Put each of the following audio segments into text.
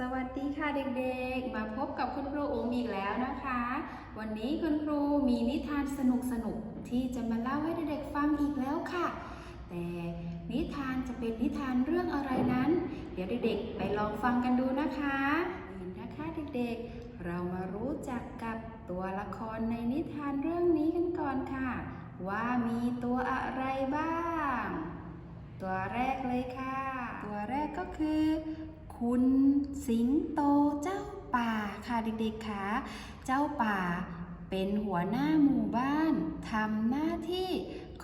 สวัสดีค่ะเด็กๆ มาพบกับคุณครูอุ๋มอีกแล้วนะคะ วันนี้คุณครูมีนิทานสนุกๆที่จะมาเล่าให้เด็กๆฟังอีกแล้วค่ะ แต่นิทานจะเป็นนิทานเรื่องอะไรนั้น เดี๋ยวเด็กๆ ไปลองฟังกันดูนะคะเห็นนะคะเด็กๆ เรามารู้จักกับตัวละครในนิทานเรื่องนี้กันก่อนค่ะ ว่ามีตัวอะไรบ้าง ตัวแรกเลยค่ะ ตัวแรกก็คือ คุณสิงโตเจ้าป่าค่ะเด็กๆค่ะเจ้าป่าเป็นหัวหน้าหมู่บ้านทำหน้าที่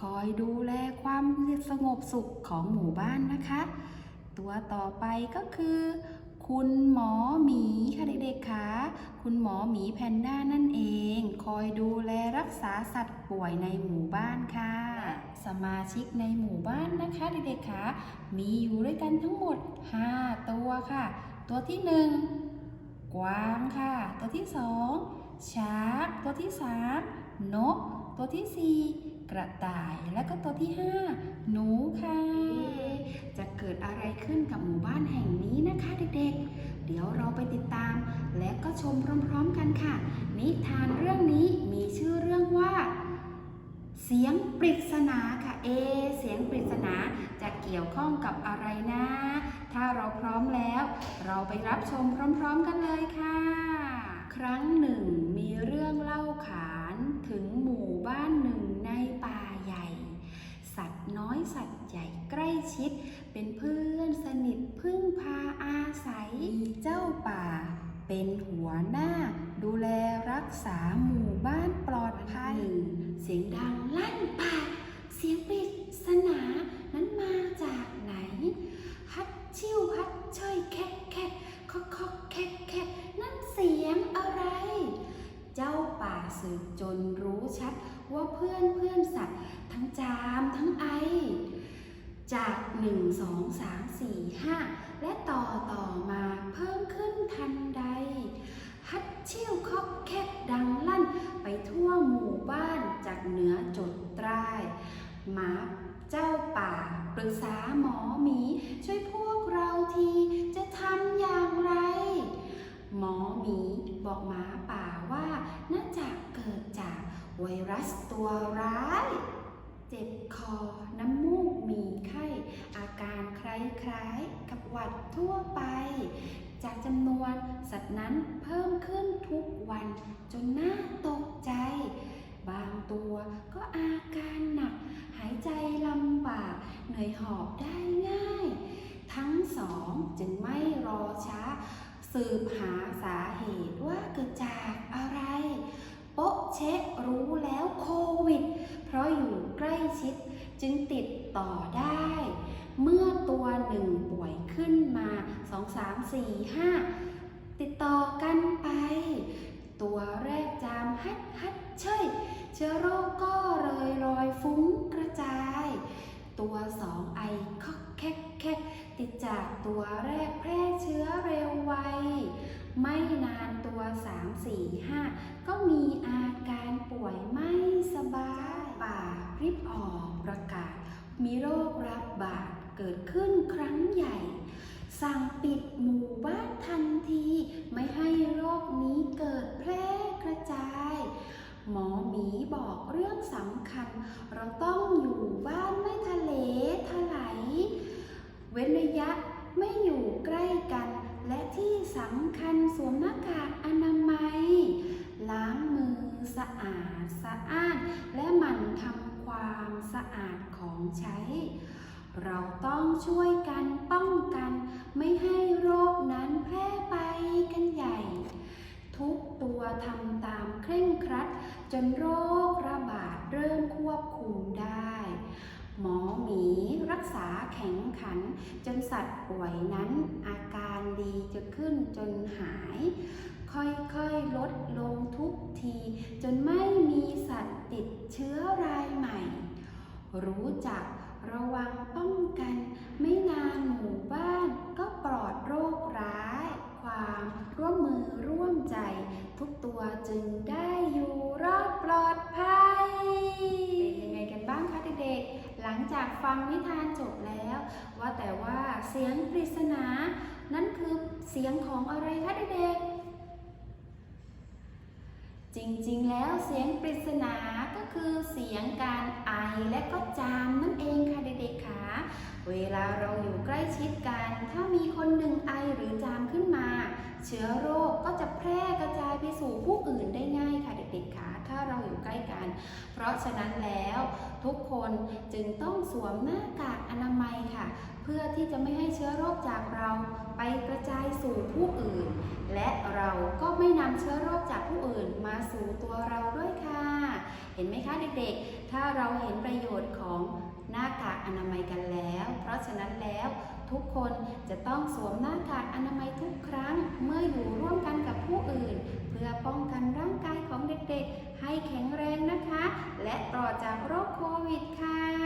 คอยดูแลความสงบสุขของหมู่บ้านนะคะ ตัวต่อไปก็คือ คุณหมอหมีค่ะเด็กๆคะคุณหมอหมีแพนด้านั่นเอง คอยดูแลรักษาสัตว์ป่วยในหมู่บ้านค่ะ สมาชิกในหมู่บ้านนะคะเด็กๆคะมีอยู่ด้วยกันทั้งหมด 5 ตัวค่ะ ตัวที่ 1 กวางค่ะ ตัวที่ 2 ช้างตัวที่ 3 นก ตัวที่ 4 กระต่าย และก็ตัวที่ 5 หนูค่ะ จะเกิดอะไรขึ้นกับหมู่บ้านแห่งนี้นะคะเด็กๆ เดี๋ยวเราไปติดตาม และก็ชมพร้อมๆกันค่ะ นิทานเรื่องนี้มีชื่อเรื่องว่า เสียงปริศนาค่ะ เอ เสียงปริศนาจะเกี่ยวข้องกับอะไรนะ ถ้าเราพร้อมแล้ว เราไปรับชมพร้อม ๆ กันเลยค่ะ ครั้งหนึ่งมีเรื่องเล่าขานถึงหมู่บ้านหนึ่งในป่าใหญ่ สัตว์น้อยสัตว์ใหญ่ใกล้ชิด เป็นเพื่อนสนิทพึ่งพาอาศัยมีเจ้าป่า เป็นหัวหน้า ดูแลรักษาหมู่บ้านปลอดภัยเสียงดังลั่นป่า เสียงปริศนานั้นมาจากไหน ฮัดชิวฮัดเชยแคะแคะคอกคอกแคะแคะนั่นเสียงอะไร เจ้าป่า สืบจนรู้ชัดว่าเพื่อนเพื่อนสัตว์ ทั้งจามทั้งไอ จากหนึ่งสองสามสี่ห้าและต่อต่อมาเพิ่มขึ้นทันใด ฮัดเชี่ยวคอกแคกดังลั่นไปทั่วหมู่บ้านจากเหนือจดใต้หมาเจ้าป่าปรึกษาหมอหมีช่วยพวกเราทีจะ หมอหมีบอกหมาป่าว่าน่าจะเกิดจากไวรัสตัวร้าย เจ็บคอ น้ำมูก มีไข้ อาการคล้ายๆ กับหวัดทั่วไป จากจำนวนสัตว์นั้นเพิ่มขึ้นทุกวันจนน่าตกใจ บางตัวก็อาการหนัก หายใจลำบากเหนื่อยหอบได้ง่าย ทั้งสองจึงไม่รอช้า สืบหาสาเหตุว่าเกิดจากอะไร โป๊ะเช็ครู้แล้วโควิด เพราะอยู่ใกล้ชิดจึงติดต่อได้ เมื่อตัวหนึ่งป่วยขึ้นมา 2 3 4 5 ติดต่อกันไป ตัวแรกจามฮัดฮัดเชยเชื้อโรคก็เลยลอยฟุ้งกระจาย ตัวสองไอคอก แคกแคกติดจากตัวแรกแพร่เชื้อเร็วไว ไม่นานตัว 3 4 5 ก็มีอาการป่วยไม่สบายป่าริบออกประกาศ มีโรคระบาดเกิดขึ้นครั้งใหญ่ สั่งปิดหมู่บ้านทันที ไม่ให้โรคนี้เกิดแพร่กระจาย หมอหมีบอกเรื่องสำคัญ เราต้องอยู่บ้านไม่ทะเลทลาย เว้นระยะไม่อยู่ใกล้กัน และที่สำคัญสวมหน้ากากอนามัย ล้างมือสะอาดสะอ้าน และหมั่นทำความสะอาดของใช้ เราต้องช่วยกันป้องกัน ไม่ให้โรคนั้นแพร่ไปกันใหญ่ ทุกตัวทำตามเคร่งครัด จนโรคระบาดเริ่มควบคุมได้ หมอหมีรักษาแข็งขัน จนสัตว์ป่วยนั้นอาการดีจะขึ้นจนหาย ค่อยๆลดลงทุกที จนไม่มีสัตว์ติดเชื้อรายใหม่ รู้จักระวังป้องกัน ไม่นานหมู่บ้านก็ปลอดโรคร้าย ความร่วมมือร่วมใจ ทุกตัวจึงได้ จากฟังนิทานจบแล้ว ว่าแต่ว่าเสียงปริศนา นั่นคือเสียงของอะไรคะเด็กๆจริงๆ แล้วเสียงปริศนาก็คือเสียงการไอและก็จามนั่นเองค่ะเด็กๆค่ะเวลาเราอยู่ใกล้ชิดกัน ถ้ามีคนหนึ่งไอหรือจามขึ้นมา เชื้อโรคก็จะแพร่กระจายไปสู่ผู้อื่นได้ง่ายค่ะเด็กๆค่ะถ้าเราอยู่ใกล้กัน เพราะฉะนั้นแล้ว ทุกคนจึงต้องสวมหน้ากากอนามัยค่ะ เพื่อที่จะไม่ให้เชื้อโรคจากเราไปกระจายสู่ผู้อื่น และเราก็ไม่นำเชื้อโรคจากผู้อื่นมาสู่ตัวเราด้วยค่ะ เห็นไหมคะเด็กๆ ถ้าเราเห็นประโยชน์ของหน้ากากอนามัยกันแล้ว เพราะฉะนั้นแล้วทุกคนจะต้องสวมหน้ากากอนามัยทุกครั้งเมื่ออยู่ร่วมกันกับผู้อื่น เพื่อป้องกันร ด็กๆ ให้แข็งแรงนะคะ และปลอดจากโรคโควิดค่ะ